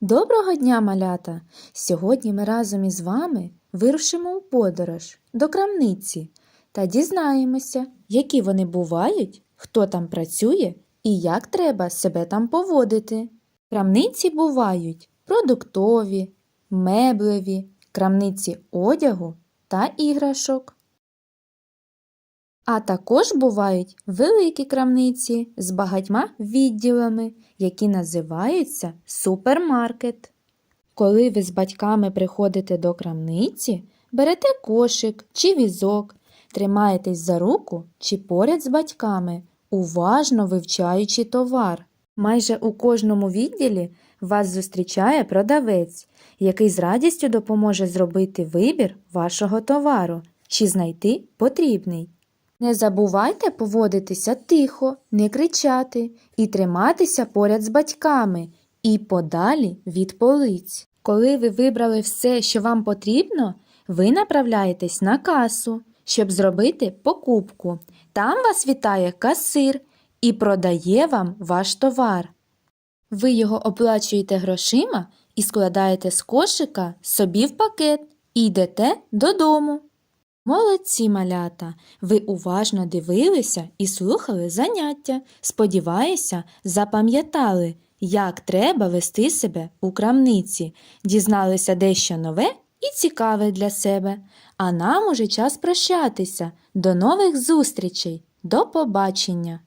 Доброго дня, малята! Сьогодні ми разом із вами вирушимо у подорож до крамниці та дізнаємося, які вони бувають, хто там працює і як треба себе там поводити. Крамниці бувають продуктові, меблеві, крамниці одягу та іграшок. А також бувають великі крамниці з багатьма відділами, які називаються супермаркет. Коли ви з батьками приходите до крамниці, берете кошик чи візок, тримаєтесь за руку чи поряд з батьками, уважно вивчаючи товар. Майже у кожному відділі вас зустрічає продавець, який з радістю допоможе зробити вибір вашого товару чи знайти потрібний. Не забувайте поводитися тихо, не кричати і триматися поряд з батьками і подалі від полиць. Коли ви вибрали все, що вам потрібно, ви направляєтесь на касу, щоб зробити покупку. Там вас вітає касир і продає вам ваш товар. Ви його оплачуєте грошима і складаєте з кошика собі в пакет і йдете додому. Молодці, малята! Ви уважно дивилися і слухали заняття. Сподіваюся, запам'ятали, як треба вести себе у крамниці, дізналися дещо нове і цікаве для себе. А нам уже час прощатися. До нових зустрічей. До побачення!